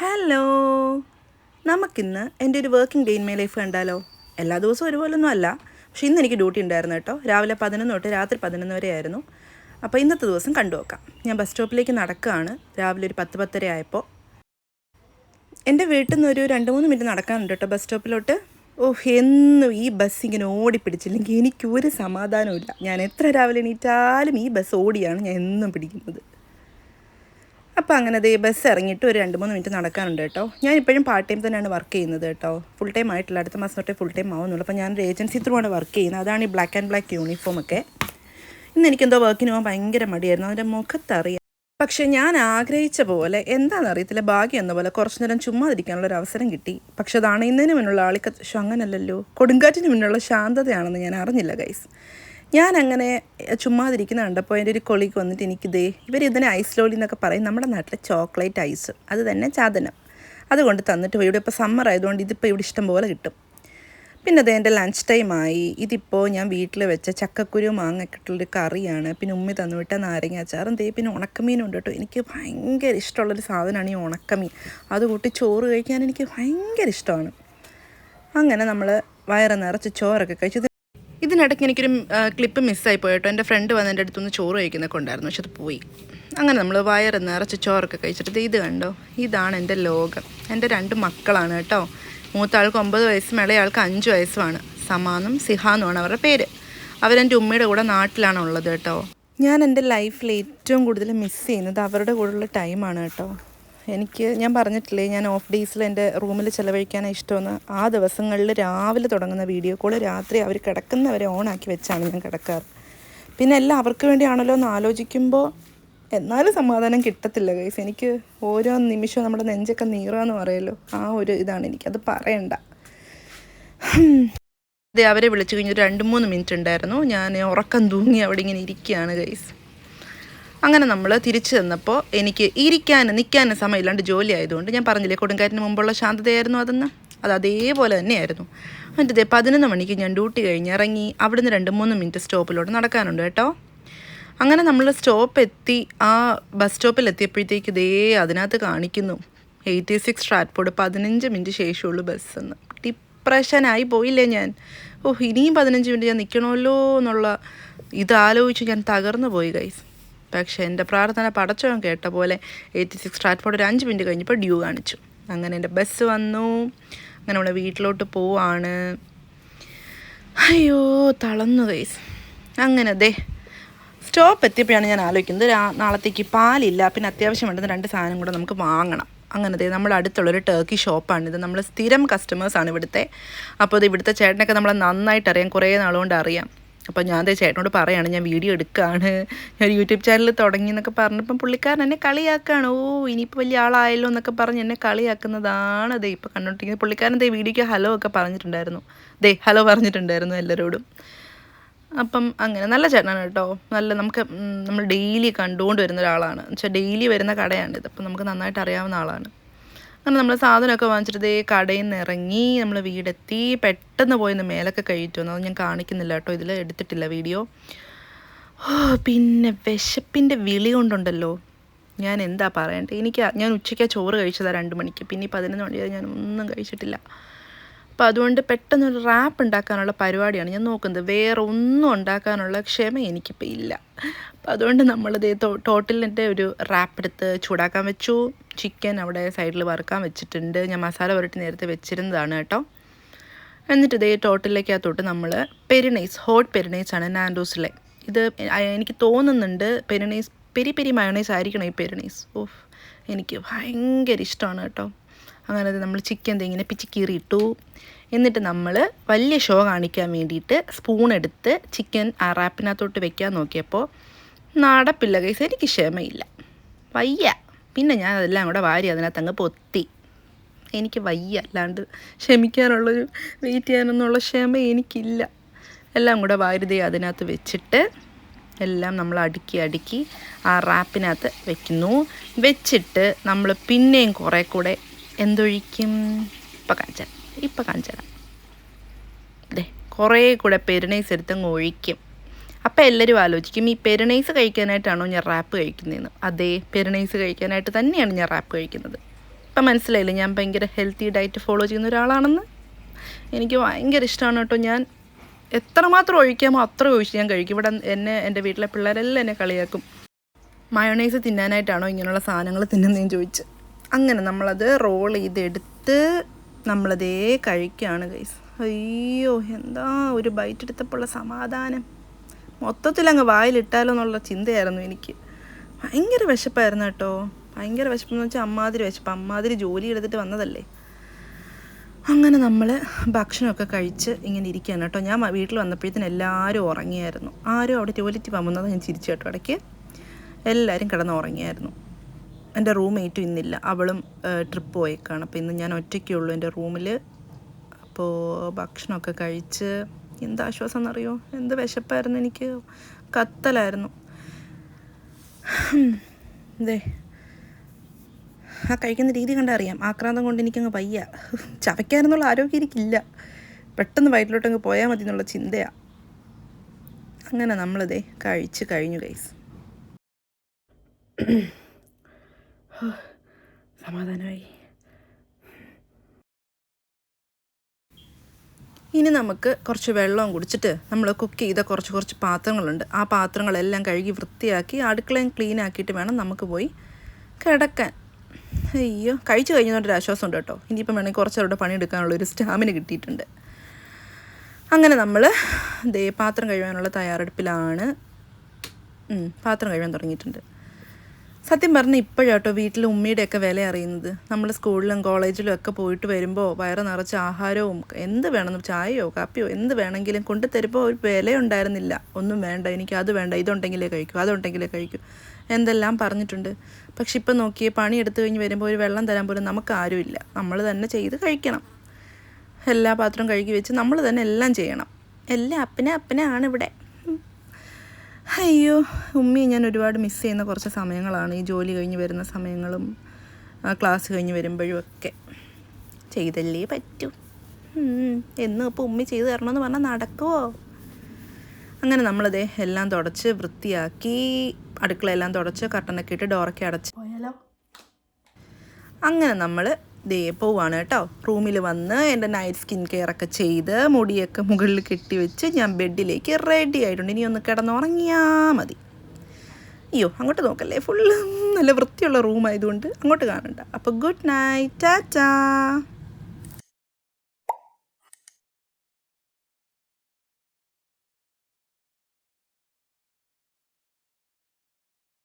Hello നമുക്കിന്ന് എന്റെ ഒരു working day in my life കണ്ടാലോ? എല്ലാ ദിവസവും ഒരുപോലൊന്നും അല്ല. പക്ഷെ ഇന്ന് എനിക്ക് ഡ്യൂട്ടി ഉണ്ടായിരുന്നു കേട്ടോ. രാവിലെ പതിനൊന്ന് തൊട്ട് രാത്രി പതിനൊന്ന് വരെ ആയിരുന്നു. അപ്പോൾ ഇന്നത്തെ ദിവസം കണ്ടു നോക്കാം. ഞാൻ ബസ് സ്റ്റോപ്പിലേക്ക് നടക്കുകയാണ്. രാവിലെ ഒരു പത്ത് പത്തര ആയപ്പോൾ എന്റെ വീട്ടിൽ നിന്ന് ഒരു രണ്ട് മൂന്ന് മിനിറ്റ് നടക്കാനുണ്ട് കേട്ടോ ബസ് സ്റ്റോപ്പിലോട്ട് ഓഹ് എന്നും ഈ ബസ് ഇങ്ങനെ ഓടിപ്പിടിച്ചില്ലെങ്കിൽ എനിക്കൊരു സമാധാനമില്ല ഞാൻ എത്ര രാവിലെ എണീറ്റാലും ഈ ബസ് ഓടിയാണ് ഞാൻ എന്നും പിടിക്കുന്നത്. അപ്പോൾ അങ്ങനെ ദേ ബസ് ഇറങ്ങിയിട്ട് ഒരു രണ്ട് മൂന്ന് മിനിറ്റ് നടക്കാനുണ്ട് കേട്ടോ. ഞാൻ ഇപ്പോഴും പാർട്ട് ടൈം തന്നെയാണ് വർക്ക് ചെയ്യുന്നത് കേട്ടോ. ഫുൾ ടൈം ആയിട്ടില്ല. അടുത്ത മാസം തൊട്ടേ ഫുൾ ടൈം ആവുന്നുള്ളൂ. അപ്പോൾ ഞാനൊരു ഏജൻസി ത്രൂ ആണ് വർക്ക് ചെയ്യുന്നത്. അതാണ് ഈ ബ്ലാക്ക് ആൻഡ് ബ്ലാക്ക് യൂണിഫോം ഒക്കെ. ഇന്ന് എനിക്കെന്തോ വർക്കിന് പോകാൻ ഭയങ്കര മടിയായിരുന്നു. അതിന്റെ മുഖത്തറിയാം. പക്ഷെ ഞാൻ ആഗ്രഹിച്ച പോലെ എന്താണെന്നറിയത്തില്ല ഭാഗ്യം എന്ന പോലെ കുറച്ചു നേരം ചുമ്മാതിരിക്കാനുള്ള ഒരു അവസരം കിട്ടി. പക്ഷെ അത് അണയുന്നതിന് മുന്നുള്ള ആളിക്കത്ത് അങ്ങനല്ലല്ലോ. കൊടുങ്കാറ്റിന് മുന്നുള്ള ശാന്തതയാണെന്ന് ഞാൻ അറിഞ്ഞില്ല ഗൈസ് ഞാൻ അങ്ങനെ ചുമ്മാതിരിക്കുന്ന കണ്ടപ്പോൾ എന്റെ ഒരു കൊളിക്ക് വന്നിട്ട് എനിക്കിതേ ഇവർ ഇതിനെ ഐസ് ലോളി എന്നൊക്കെ പറയും. നമ്മുടെ നാട്ടിലെ ചോക്ലേറ്റ് ഐസ് അത് തന്നെ ചാതനം. അതുകൊണ്ട് തന്നിട്ട് പോയി. ഇവിടെ ഇപ്പോൾ സമ്മർ ആയതുകൊണ്ട് ഇതിപ്പോൾ ഇവിടെ ഇഷ്ടം പോലെ കിട്ടും. പിന്നെ അത് എന്റെ ലഞ്ച് ടൈമായി ഇതിപ്പോൾ ഞാൻ വീട്ടിൽ വെച്ച ചക്കക്കുരു മാങ്ങയൊക്കെ ഇട്ടുള്ളൊരു കറിയാണ്. പിന്നെ ഉമ്മി തന്നുവിട്ട നാരങ്ങ അച്ചാറും. തേ പിന്നെ ഉണക്കമീനും ഉണ്ട് കേട്ടോ. എനിക്ക് ഭയങ്കര ഇഷ്ടമുള്ളൊരു സാധനമാണ് ഈ ഉണക്കമീൻ. അത് കൂട്ടി ചോറ് കഴിക്കാൻ എനിക്ക് ഭയങ്കര ഇഷ്ടമാണ്. അങ്ങനെ നമ്മൾ വയറ് നിറച്ച് ചോറൊക്കെ കഴിച്ചു ഇതിനിടയ്ക്ക് എനിക്കൊരു ക്ലിപ്പ് മിസ്സായി പോയി കേട്ടോ. എന്റെ ഫ്രണ്ട് വന്ന് എന്റെ അടുത്തുനിന്ന് ചോറ് കഴിക്കുന്നൊക്കെ ഉണ്ടായിരുന്നു. പക്ഷെ അത് പോയി. അങ്ങനെ നമ്മൾ വയറ് നിറച്ച് ചോറൊക്കെ കഴിച്ചിട്ട് ഇത് കണ്ടോ? ഇതാണ് എന്റെ ലോകം. എന്റെ രണ്ട് മക്കളാണ് കേട്ടോ. മൂത്ത ആൾക്ക് ഒമ്പത് വയസ്സും ഇളയാൾക്ക് അഞ്ച് വയസ്സുമാണ്. സമാനും സിഹാന്നുമാണ് അവരുടെ പേര്. അവരെന്റെ ഉമ്മയുടെ കൂടെ നാട്ടിലാണ് ഉള്ളത് കേട്ടോ. ഞാൻ എന്റെ ലൈഫിൽ ഏറ്റവും കൂടുതൽ മിസ് ചെയ്യുന്നത് അവരുടെ കൂടെയുള്ള ടൈമാണ് കേട്ടോ. എനിക്ക് ഞാൻ പറഞ്ഞിട്ടില്ലേ ഞാൻ ഓഫ് ഡേയ്സിൽ എന്റെ റൂമിൽ ചിലവഴിക്കാനാണ് ഇഷ്ടമെന്ന്. ആ ദിവസങ്ങളിൽ രാവിലെ തുടങ്ങുന്ന വീഡിയോ കോൾ രാത്രി അവർ കിടക്കുന്നവരെ ഓണാക്കി വെച്ചാണ് ഞാൻ കിടക്കാറ്. പിന്നെ എല്ലാം അവർക്ക് വേണ്ടിയാണല്ലോ എന്ന് ആലോചിക്കുമ്പോൾ എന്നാലും സമാധാനം കിട്ടത്തില്ല ഗൈസ് എനിക്ക് ഓരോ നിമിഷവും നമ്മുടെ നെഞ്ചൊക്കെ നീറാന്ന് പറയല്ലോ. ആ ഒരു ഇതാണ് എനിക്ക്. അത് പറയണ്ട. അതെ അവരെ വിളിച്ചു കഴിഞ്ഞ് ഒരു രണ്ട് മൂന്ന് മിനിറ്റ് ഉണ്ടായിരുന്നു. ഞാൻ ഉറക്കം തൂങ്ങി അവിടെ ഇങ്ങനെ ഇരിക്കുകയാണ് ഗൈസ് അങ്ങനെ നമ്മൾ തിരിച്ചു തന്നപ്പോൾ എനിക്ക് ഇരിക്കാനും നിൽക്കാനും സമയമില്ലാണ്ട് ജോലി ആയതുകൊണ്ട് ഞാൻ പറഞ്ഞില്ലേ കൊടുങ്കാറ്റിന് മുമ്പുള്ള ശാന്തതയായിരുന്നു അതെന്ന്? അത് അതേപോലെ തന്നെയായിരുന്നു. ഇതേ പതിനൊന്ന് മണിക്ക് ഞാൻ ഡ്യൂട്ടി കഴിഞ്ഞ് ഇറങ്ങി അവിടുന്ന് രണ്ട് മൂന്ന് മിനിറ്റ് സ്റ്റോപ്പിലോട്ട് നടക്കാനുണ്ട് കേട്ടോ. അങ്ങനെ നമ്മൾ സ്റ്റോപ്പ് എത്തി ആ ബസ് സ്റ്റോപ്പിൽ എത്തിയപ്പോഴത്തേക്ക് ഇതേ അതിനകത്ത് കാണിക്കുന്നു. എയ്റ്റി സിക്സ് ട്രാറ്റ്പോർഡ് പതിനഞ്ച് മിനിറ്റ് ശേഷമുള്ളൂ എന്ന് ഡിപ്രഷനായി പോയില്ലേ ഞാൻ. ഓഹ് ഇനിയും പതിനഞ്ച് മിനിറ്റ് ഞാൻ നിൽക്കണമല്ലോ എന്നുള്ള ഇതാലോചിച്ച് ഞാൻ തകർന്നു പോയി ഗൈസ് പക്ഷേ എന്റെ പ്രാർത്ഥന പടച്ചവൻ കേട്ട പോലെ എയ്റ്റി സിക്സ് ട്രാൻസ്പോർട്ട് ഒരു അഞ്ച് മിനിറ്റ് കഴിഞ്ഞപ്പോൾ ഡ്യൂ കാണിച്ചു. അങ്ങനെ എന്റെ ബസ് വന്നു. അങ്ങനെ നമ്മൾ വീട്ടിലോട്ട് പോവാണ്. അയ്യോ തളന്നു ഗൈസ് അങ്ങനെ ദേ സ്റ്റോപ്പ് എത്തിയപ്പോഴാണ് ഞാൻ ആലോചിക്കുന്നത് നാളത്തേക്ക് പാലില്ല പിന്നെ അത്യാവശ്യം വേണ്ടുന്ന രണ്ട് സാധനം കൂടെ നമുക്ക് വാങ്ങണം. അങ്ങനെ ദേ നമ്മുടെ അടുത്തുള്ളൊരു ടർക്കി ഷോപ്പാണിത് നമ്മൾ സ്ഥിരം കസ്റ്റമേഴ്സാണ് ഇവിടുത്തെ. അപ്പോൾ ഇത് ഇവിടുത്തെ ചേട്ടനൊക്കെ നമ്മളെ നന്നായിട്ട് അറിയാം. കുറേ നാളുകൊണ്ട് അറിയാം. അപ്പോൾ ഞാൻ ദേ ചേട്ടനോട് പറയാണ് ഞാൻ വീഡിയോ എടുക്കുകയാണ് ഞാൻ യൂട്യൂബ് ചാനൽ തുടങ്ങി എന്നൊക്കെ പറഞ്ഞപ്പം പുള്ളിക്കാരൻ എന്നെ കളിയാക്കുകയാണ് ഓ ഇനിയിപ്പോൾ വലിയ ആളായല്ലോ എന്നൊക്കെ പറഞ്ഞ് എന്നെ കളിയാക്കുന്നതാണ് അതെ ഇപ്പോൾ കണ്ടോണ്ടിരിക്കുന്നത്. പുള്ളിക്കാരൻ ദേ വീഡിയോയ്ക്ക് ഹലോ ഒക്കെ പറഞ്ഞിട്ടുണ്ടായിരുന്നു. ദേ ഹലോ പറഞ്ഞിട്ടുണ്ടായിരുന്നു എല്ലാവരോടും അപ്പം അങ്ങനെ നല്ല ചേട്ടനാണ് കേട്ടോ. നല്ല നമുക്ക് നമ്മൾ ഡെയിലി കണ്ടുകൊണ്ട് വരുന്ന ഒരാളാണ്. എന്നുവെച്ചാൽ ഡെയിലി വരുന്ന കടയാണിത്. അപ്പം നമുക്ക് നന്നായിട്ട് അറിയാവുന്ന ആളാണ്. അങ്ങനെ നമ്മൾ സാധനമൊക്കെ വാങ്ങിച്ചിട്ട് ഈ കടയിൽ നിന്ന് ഇറങ്ങി നമ്മൾ വീടെത്തി. പെട്ടെന്ന് പോയി ഒന്ന് മേലൊക്കെ കഴിയിട്ടു അത് ഞാൻ കാണിക്കുന്നില്ല കേട്ടോ. ഇതിൽ എടുത്തിട്ടില്ല വീഡിയോ. പിന്നെ വിശപ്പിന്റെ വിളി കൊണ്ടുണ്ടല്ലോ. ഞാൻ എന്താ പറയണ്ടേ? എനിക്ക് ഞാൻ ഉച്ചയ്ക്ക് ചോറ് കഴിച്ചതാണ് രണ്ട് മണിക്ക്. പിന്നെ പതിനൊന്ന് മണി വരെ ഞാൻ ഒന്നും കഴിച്ചിട്ടില്ല. അപ്പോൾ അതുകൊണ്ട് പെട്ടെന്നൊരു റാപ്പ് ഉണ്ടാക്കാനുള്ള പരിപാടിയാണ് ഞാൻ നോക്കുന്നത്. വേറെ ഒന്നും ഉണ്ടാക്കാനുള്ള ക്ഷമ എനിക്കിപ്പോൾ ഇല്ല. അപ്പോൾ അതുകൊണ്ട് നമ്മളിത് ടോട്ടലിന്റെ ഒരു റാപ്പ് എടുത്ത് ചൂടാക്കാൻ വെച്ചു. ചിക്കൻ അവിടെ സൈഡിൽ വറുക്കാൻ വെച്ചിട്ടുണ്ട്. ഞാൻ മസാല പുരട്ടി നേരത്തെ വെച്ചിരുന്നതാണ് കേട്ടോ. എന്നിട്ട് ഇതേ ടോട്ടലിലേക്കകത്തോട്ട് നമ്മൾ പെരിനൈസ് ഹോട്ട് പെരിനൈസ് ആണ് നാൻഡോസിലെ ഇത് എനിക്ക് തോന്നുന്നുണ്ട് പെരിനൈസ് പെരി പെരി മയോണൈസ് ആയിരിക്കണം ഈ പെരിനൈസ് ഓഫ് എനിക്ക് ഭയങ്കര ഇഷ്ടമാണ് കേട്ടോ. അങ്ങനെ നമ്മൾ ചിക്കൻ ഇങ്ങനെ പിച്ചിക്കീറി ഇട്ടു എന്നിട്ട് നമ്മൾ വലിയ ഷോ കാണിക്കാൻ വേണ്ടിയിട്ട് സ്പൂൺ എടുത്ത് ചിക്കൻ ആ റാപ്പിനകത്തോട്ട് വെക്കാൻ നോക്കിയപ്പോൾ നടപ്പില്ല കൈസ് എനിക്ക് ക്ഷമയില്ല. വയ്യ. പിന്നെ ഞാൻ അതെല്ലാം കൂടെ വാരി അതിനകത്ത് അങ്ങ് പൊത്തി. എനിക്ക് വയ്യ അല്ലാണ്ട് ക്ഷമിക്കാനുള്ളൊരു വെയിറ്റ് ചെയ്യാനൊന്നുള്ള ക്ഷമ എനിക്കില്ല. എല്ലാം കൂടെ വാരുതി അതിനകത്ത് വെച്ചിട്ട് എല്ലാം നമ്മൾ അടുക്കി അടുക്കി ആ റാപ്പിനകത്ത് വെക്കുന്നു. വെച്ചിട്ട് നമ്മൾ പിന്നെയും കുറേ കൂടെ എന്തൊഴിക്കും? ഇപ്പം കാണിച്ചാൽ ഇപ്പം കാണിച്ചു തരാം. ദേ കുറേ കൂടെ പെരുണൈസ് എടുത്തങ്ങ് ഒഴിക്കും. അപ്പോൾ എല്ലാവരും ആലോചിക്കും ഈ പെരുണൈസ് കഴിക്കാനായിട്ടാണോ ഞാൻ റാപ്പ് കഴിക്കുന്നതെന്ന്? അതേ പെരുണൈസ് കഴിക്കാനായിട്ട് തന്നെയാണ് ഞാൻ റാപ്പ് കഴിക്കുന്നത്. ഇപ്പം മനസ്സിലായില്ലേ ഞാൻ ഭയങ്കര ഹെൽത്തി ഡയറ്റ് ഫോളോ ചെയ്യുന്ന ഒരാളാണെന്ന്? എനിക്ക് ഭയങ്കര ഇഷ്ടമാണ് കേട്ടോ ഞാൻ. എത്രമാത്രം ഒഴിക്കാമോ അത്ര ഒഴിച്ച് ഞാൻ കഴിക്കും. ഇവിടെ എന്നെ എന്റെ വീട്ടിലെ പിള്ളേരെല്ലാം എന്നെ കളിയാക്കും. മയോണൈസ് തിന്നാനായിട്ടാണോ ഇങ്ങനെയുള്ള സാധനങ്ങൾ തിന്നുന്നതെന്ന് ചോദിച്ച്. അങ്ങനെ നമ്മളത് റോൾ ചെയ്തെടുത്ത് നമ്മളതേ കഴിക്കുകയാണ് ഗൈസ് അയ്യോ എന്താ ഒരു ബൈറ്റ് എടുത്തപ്പോഴുള്ള സമാധാനം? മൊത്തത്തിൽ അങ്ങ് വായിലിട്ടാലോ എന്നുള്ള ചിന്തയായിരുന്നു എനിക്ക്. ഭയങ്കര വിശപ്പായിരുന്നു കേട്ടോ. ഭയങ്കര വിശപ്പെന്ന് വെച്ചാൽ അമ്മാതിരി വിശപ്പ്. അമ്മാതിരി ജോലി എടുത്തിട്ട് വന്നതല്ലേ. അങ്ങനെ നമ്മൾ ഭക്ഷണമൊക്കെ കഴിച്ച് ഇങ്ങനെ ഇരിക്കുകയാണ് കേട്ടോ. ഞാൻ വീട്ടിൽ വന്നപ്പോഴത്തേന് എല്ലാവരും ഉറങ്ങിയായിരുന്നു. ആരും അവിടെ ടോയ്ലറ്റിൽ പോകുന്നത് ഞാൻ ചിരിച്ചു കേട്ടോ. ഇടയ്ക്ക് എല്ലാവരും കിടന്ന് ഉറങ്ങിയായിരുന്നു. എന്റെ റൂംമേറ്റും ഇന്നില്ല. അവളും ട്രിപ്പ് പോയേക്കാണ്. അപ്പോൾ ഇന്ന് ഞാൻ ഒറ്റയ്ക്കുള്ളൂ എന്റെ റൂമിൽ അപ്പോൾ ഭക്ഷണമൊക്കെ കഴിച്ച് എന്ത് ആശ്വാസം എന്നറിയോ എന്ത് വിശപ്പായിരുന്നു എനിക്ക്? കത്തലായിരുന്നു. ഇതേ ആ കഴിക്കുന്ന രീതി കണ്ടറിയാം ആക്രാന്തം കൊണ്ട് എനിക്കങ്ങ് വയ്യ. ചവയ്ക്കാനെന്നുള്ള ആരോഗ്യം എനിക്കില്ല. പെട്ടെന്ന് വയറ്റിലോട്ടങ്ങ് പോയാൽ മതി എന്നുള്ള ചിന്തയാണ് അങ്ങനെ നമ്മളിതേ കഴിച്ച് കഴിഞ്ഞു ഗൈസ് സമാധാനമായി. ഇനി നമുക്ക് കുറച്ച് വെള്ളം കുടിച്ചിട്ട് നമ്മൾ കുക്ക് ചെയ്ത കുറച്ച് കുറച്ച് പാത്രങ്ങളുണ്ട്. ആ പാത്രങ്ങളെല്ലാം കഴുകി വൃത്തിയാക്കി അടുക്കളയും ക്ലീൻ ആക്കിയിട്ട് വേണം നമുക്ക് പോയി കിടക്കാൻ. അയ്യോ കഴിച്ചു കഴിഞ്ഞതുകൊണ്ട് ഒരു ആശ്വാസം ഉണ്ട് കേട്ടോ. ഇനിയിപ്പം വേണമെങ്കിൽ കുറച്ചവരുടെ പണിയെടുക്കാനുള്ള ഒരു സ്റ്റാമിന കിട്ടിയിട്ടുണ്ട്. അങ്ങനെ നമ്മൾ ദേ പാത്രം കഴുകാനുള്ള തയ്യാറെടുപ്പിലാണ്. പാത്രം കഴുകാൻ തുടങ്ങിയിട്ടുണ്ട്. സത്യം പറഞ്ഞാൽ ഇപ്പോഴാട്ടോ വീട്ടിൽ ഉമ്മയുടെയൊക്കെ വില അറിയുന്നത്. നമ്മൾ സ്കൂളിലും കോളേജിലും ഒക്കെ പോയിട്ട് വരുമ്പോൾ വയറ് നിറച്ച ആഹാരവും എന്ത് വേണമെന്നും ചായയോ കാപ്പിയോ എന്ത് വേണമെങ്കിലും കൊണ്ടു തരുമ്പോൾ ഒരു വില ഉണ്ടായിരുന്നില്ല ഒന്നും വേണ്ട എനിക്ക് അത് വേണ്ട ഇതുണ്ടെങ്കിലേ കഴിക്കൂ അതുണ്ടെങ്കിലേ കഴിക്കൂ എന്തെല്ലാം പറഞ്ഞിട്ടുണ്ട്. പക്ഷെ ഇപ്പം നോക്കിയേ പണി എടുത്തു കഴിഞ്ഞ് വരുമ്പോൾ ഒരു വെള്ളം തരാൻ പോലും നമുക്ക് ആരുമില്ല നമ്മൾ തന്നെ ചെയ്ത് കഴിക്കണം. എല്ലാ പാത്രവും കഴുകി വെച്ച് നമ്മൾ തന്നെ എല്ലാം ചെയ്യണം. എല്ലാം അപ്പനെ അപ്പനെ ആണ് ഇവിടെ. അയ്യോ ഉമ്മയെ ഞാൻ ഒരുപാട് മിസ് ചെയ്യുന്ന കുറച്ച് സമയങ്ങളാണ്. ഈ ജോലി കഴിഞ്ഞ് വരുന്ന സമയങ്ങളും ക്ലാസ് കഴിഞ്ഞ് വരുമ്പോഴും ഒക്കെ. ചെയ്തല്ലേ പറ്റൂ. എന്നും ഇപ്പോൾ ഉമ്മി ചെയ്ത് തരണമെന്ന് പറഞ്ഞാൽ നടക്കുമോ അങ്ങനെ നമ്മളതേ എല്ലാം തുടച്ച് വൃത്തിയാക്കി അടുക്കളയെല്ലാം തുടച്ച് കർട്ടനൊക്കെ ഇട്ട് ഡോറൊക്കെ അടച്ച്. പോയാലോ? അങ്ങനെ നമ്മൾ ദേ പോവാണ് കേട്ടോ. റൂമിൽ വന്ന് എന്റെ നൈറ്റ് സ്കിൻ കെയർ ഒക്കെ ചെയ്ത് മുടിയൊക്കെ മുകളിൽ കെട്ടി വെച്ച് ഞാൻ ബെഡിലേക്ക് റെഡി ആയിട്ടുണ്ട്. ഇനി ഒന്ന് കിടന്നുറങ്ങിയാൽ മതി. അയ്യോ അങ്ങോട്ട് നോക്കല്ലേ? ഫുള്ള് നല്ല വൃത്തിയുള്ള റൂമായതുകൊണ്ട് അങ്ങോട്ട് കാണണ്ട. അപ്പോൾ ഗുഡ് നൈറ്റ് ടാറ്റാ.